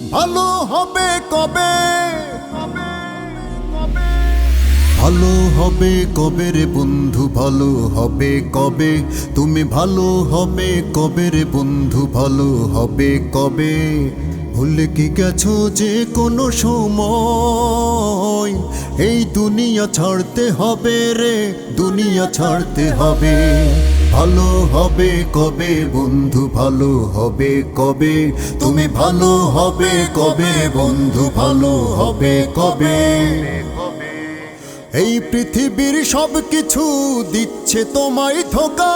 ভালো হবে কবে? ভালো হবে কবে রে বন্ধু? ভালো হবে কবে? তুমি ভালো হবে কবে রে বন্ধু? ভালো হবে কবে? ভুলে কি গেছো যে কোনো সময়? এই দুনিয়া ছাড়তে হবে রে, দুনিয়া ছাড়তে হবে। ভালো হবে কবে? বন্ধু, ভালো হবে কবে? তুমি ভালো হবে কবে? বন্ধু, ভালো হবে কবে? এই পৃথিবীর সব কিছু দিচ্ছে তোমায় ধোকা।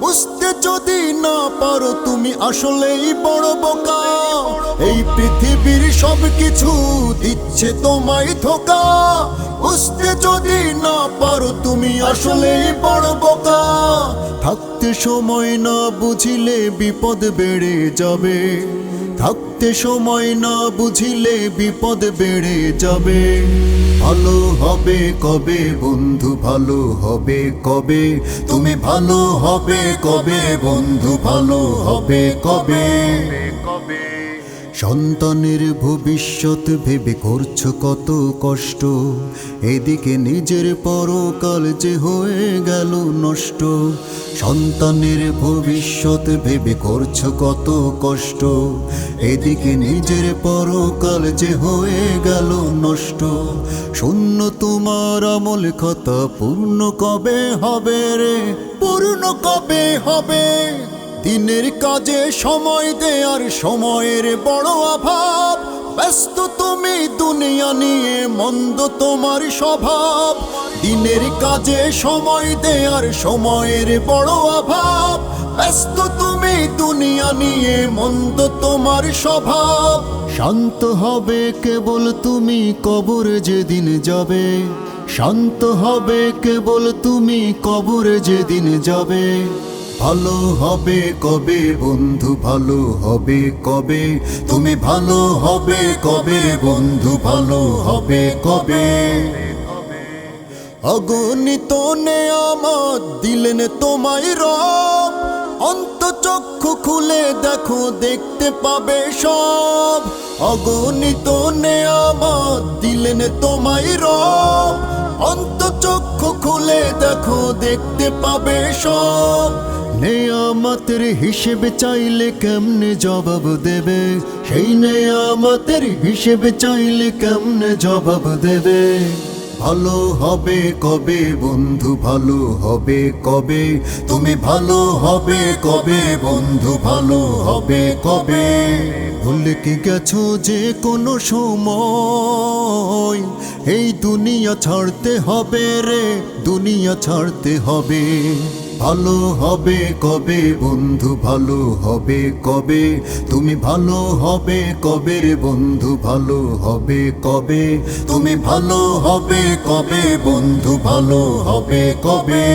বুঝতে যদি না পারো তুমি আসলেই বড় বোকা। এই পৃথিবীর সব কিছু দিচ্ছে তোমায় ধোকা। বুঝতে যদি না পারো তুমি আসলেই বড় বোকা। থাকতে সময় না বুঝিলে বিপদ বেড়ে যাবে। থাকতে সময় না বুঝিলে বিপদ বেড়ে যাবে। ভালো হবে কবে, বন্ধু, ভালো হবে কবে? তুমি ভালো হবে কবে, বন্ধু, ভালো হবে কবে? সন্তানের ভবিষ্যৎ ভেবে করছ কত কষ্ট। এদিকে নিজের পরকাল যে হয়ে গেল নষ্ট। সন্তানের ভবিষ্যৎ ভেবে করছ কত কষ্ট। এদিকে নিজের পরকাল যে হয়ে গেল নষ্ট। শূন্য তোমার আমল কথা পূর্ণ কবে হবে রে? পূর্ণ কবে হবে? দিনের কাজে সময় দেয়ার সময়ের বড় অভাব। ব্যস্ত তুমি দুনিয়া নিয়ে মন্দ তোমার স্বভাব। দিনের কাজে সময় দেয়ার সময়ের বড় অভাব। ব্যস্ত তুমি দুনিয়া নিয়ে মন্দ তোমার স্বভাব। শান্ত হবে কেবল তুমি কবরে যেদিন যাবে। শান্ত হবে কেবল তুমি কবরে যেদিন যাবে। ভালো হবে কবে বন্ধু, ভালো হবে কবে? তুমি ভালো হবে কবে বন্ধু, ভালো হবে কবে? অগণিত নেয়ামত দিলেন তোমায় অন্ত চক্ষু খুলে দেখো, দেখতে পাবে সব। অগণিত নেয়ামত দিলেন তোমায় রব। অন্ত চক্ষু খুলে দেখো, দেখতে পাবে সব। নেয়ামতের হিসেবে চাইলে কেমনে জবাব দেবে? সেই নেয়ামতের হিসেবে চাইলে কেমনে জবাব দেবে? ভালো হবে কবে, বন্ধু, ভালো হবে কবে? তুমি ভালো হবে কবে, বন্ধু, ভালো হবে কবে? ভুলে কি গেছো যে কোনো সময়? এই দুনিয়া ছাড়তে হবে রে, দুনিয়া ছাড়তে হবে। ভালো হবে কবে, বন্ধু? ভালো হবে কবে? তুমি ভালো হবে কবে বন্ধু? ভালো হবে কবে? তুমি ভালো হবে কবে, বন্ধু? ভালো হবে কবে?